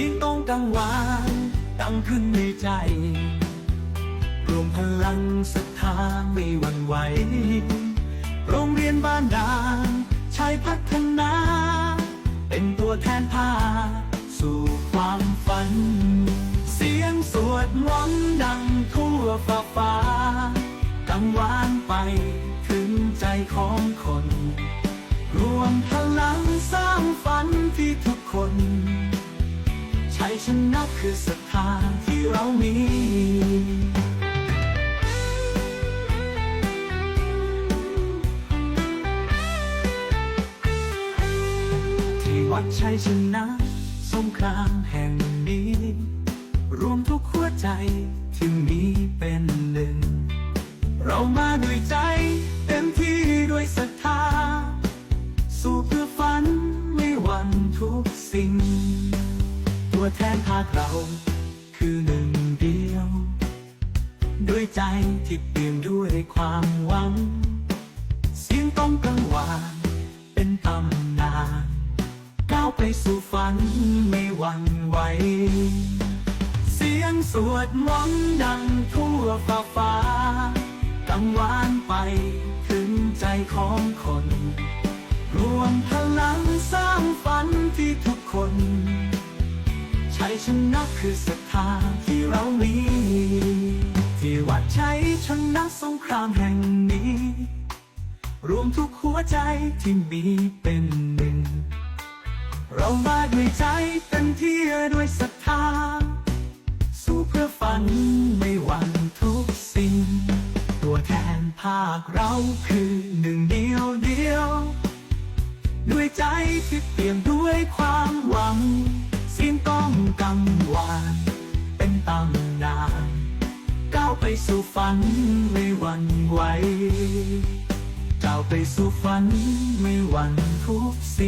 สียงต้องกังวานดังขึ้นในใจ รวมพลังศรัทธาไม่หวั่นไหว โรงเรียนบ้านดางชายพัฒนา เป็นตัวแทนพา สู่ความฝัน เสียงสวดมนต์ดังทั่วฟ้าฟ้ากังวานไปถึงใจของคน รวมพลังสร้างฝันที่ทุก ชัยชนะคือศรัทธาที่เรามีที่วัดชัยชนะสงครามแห่งนี้ รวมทุกหัวใจที่มี ตัวแทนภาคเรา คือหนึ่งเดียว ด้วยใจที่เปี่ยมด้วยความหวัง เสียงต้องกังวานเป็นตำนานก้าวไปสู่ฝันไม่หวั่นไหว เสียงสวดมนต์ดังทั่วฟ้าฟ้ากังวานไปถึงใจของคน รวมพลังสร้างฝันที่ทุกคน ชัยชนะคือศรัทธาที่เรามีที่วัดชัยชนะสงครามแห่งนี้ รวมทุกหัวใจที่มีเป็นหนึ่ง เรามาด้วยใจเต็มที่ด้วยศรัทธา สู้เพื่อฝันไม่หวั่นทุกสิ่ง ตัวแทนภาคเราคือหนึ่งเดียวเดียว ด้วยใจที่เปี่ยมด้วยความหวัง สู่ฝันไม่หวั่นไหวก้าวไปสู่ฝันไม่หวั่นทุกสิ่ง